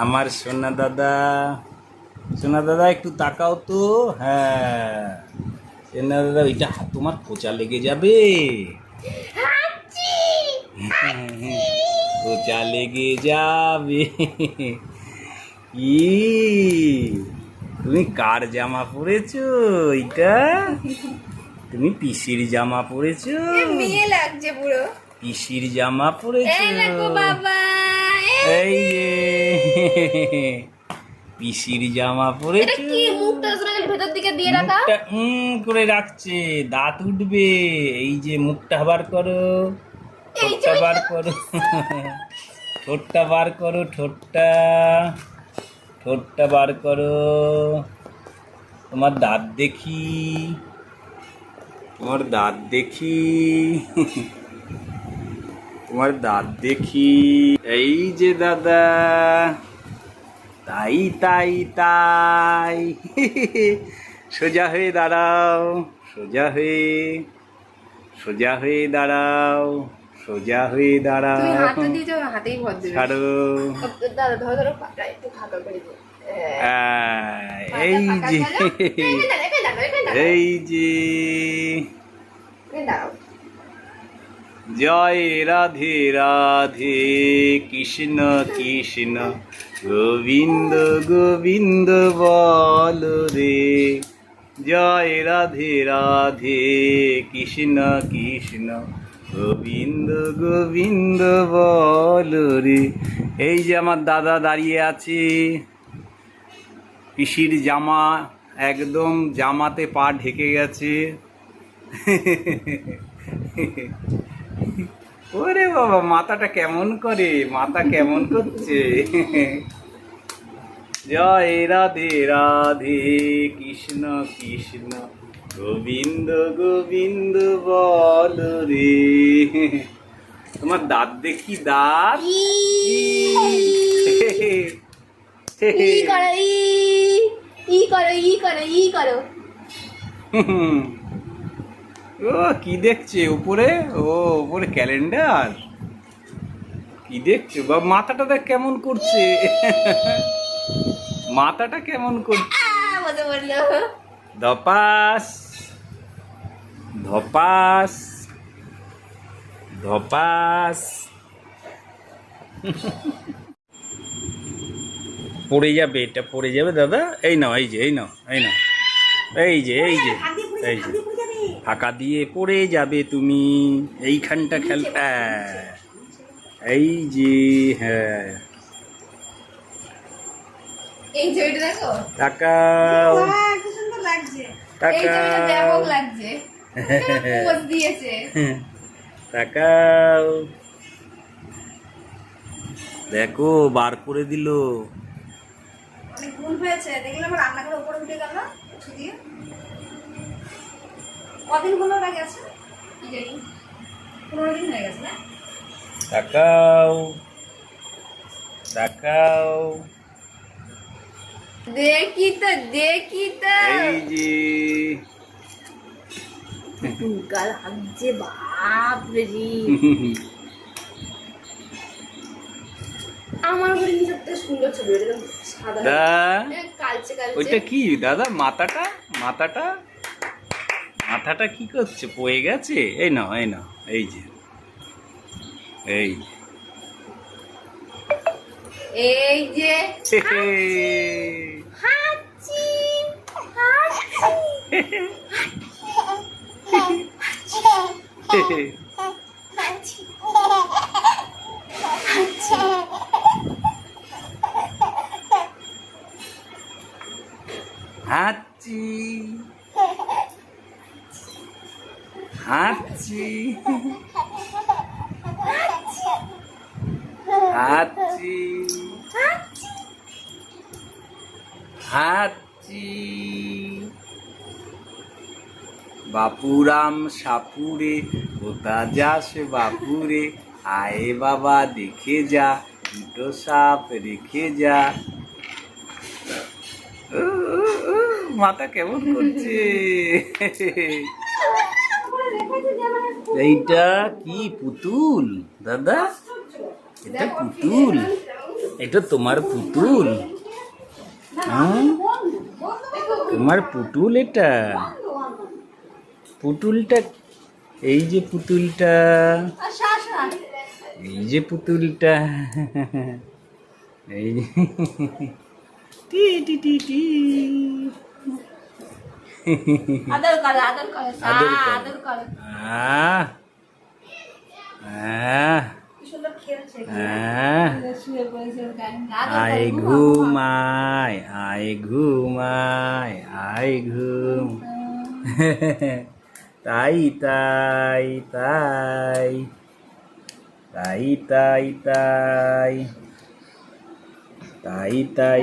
আমার সোনা দাদা। সোনা দাদা একটু তাকাও তো। হ্যাঁ। সোনা দাদা ওইটা তোমার খোঁচা লেগে যাবে। খোঁচা লেগে যাবে। ই তুমি কার জামা পরেছো এইটা? তুমি পিসির জামা পরেছো? মেয়ে লাগছে পুরো। পিসির জামা পরেছো? এই যে। পিসির জামা রাখা? মুখটা উম করে রাখছে দাঁত উঠবে। এই যে মুখটা বার করো ঠোঁটটা বার করো। ঠোঁটটা বার করো ঠোঁটটা। ঠোঁটটা বার করো। তোমার দাঁত দেখি। তোমার দাঁত দেখি। তোমার দাঁত দেখি। এই যে দাদা। তাই তাই তাই। সোজা হয়ে দাঁড়াও সোজা হয়ে সোজা হয়ে দাঁড়াও সোজা হয়ে দাঁড়াও। ছাড়ো। এই যে। এই এই যে জয় রাধে রাধে, কৃষ্ণ কৃষ্ণ, গোবিন্দ গোবিন্দ বল রে। জয় রাধে রাধে, কৃষ্ণ কৃষ্ণ, গোবিন্দ গোবিন্দ বল রে। এই যে আমার দাদা দাঁড়িয়ে আছে, পিসির জামা একদম জামাতে পা ঢেকে গেছে। ওরে বাবা মাথাটা কেমন করে? মাথা কেমন করছে? জয় রাধে রাধে কৃষ্ণ কৃষ্ণ গোবিন্দ গোবিন্দ বল রে। তোমার দাঁত দেখি দাঁত? ই। করো ই করো ই করো ই করো। ও কি দেখছে উপরে? ও উপরে ক্যালেন্ডার? কি দেখছে? বা মাথাটা দেখ কেমন করছে। মাথাটা কেমন করছে? ধপাস ধপাস ধপাস। পড়ে যাবে এটা পড়ে যাবে দাদা। এই নাও এই যে এই নাও এই নাও। এই যে এই যে এই যে ফাঁকা দিয়ে পড়ে যাবে তুমি। এইখানটা খেল হ্যাঁ। এই যে হ্যাঁ। এই ছবিটা দেখো? তাকাও কি সুন্দর লাগছে। এই তাকাও লাগছে। দিয়েছে। তাকাও দেখো বার করে দিল। হয়েছে। দেখলে আমার রান্না করে উপরে উঠে গেল। দিয়ে কদিন হলো না গেছে? কি জানি। পনেরো দিন হয়ে গেছে না? তাকাও তাকাও দেখি তো দেখি তো। এই যে। গাল হাগছে বাপ রে। আমার ঘরে কি সত্যি সুন্দর ছবি সাদা। দা? কালচে কালচে। ওইটা কি দাদা মাথাটা? মাথাটা? মাথাটা কি করছে? পয়ে গেছে? এই না এই না এই যে। এই যে। এই যে হাঁচি। হাঁচি হে হে। হাঁচি হাঁচি হাঁচি বাপুরাম সাপুরে কোথা যাস বাপুরে? আয়ে বাবা দেখে যা দুটো সাপ রেখে যা। মাথা কেমন করছে? এইটা কি পুতুল? দাদা, এটা পুতুল। এটা তোমার পুতুল। হ্যাঁ? তোমার পুতুল এটা? পুতুলটা, এই যে পুতুলটা, এই যে পুতুলটা, এই যে, টি টি টি টি। আদর করে আদর করে আদর করে। আয় ঘুমায় আয় ঘুমায় আয় ঘুম তাই তাই তাই তাই তাই তাই তাই তাই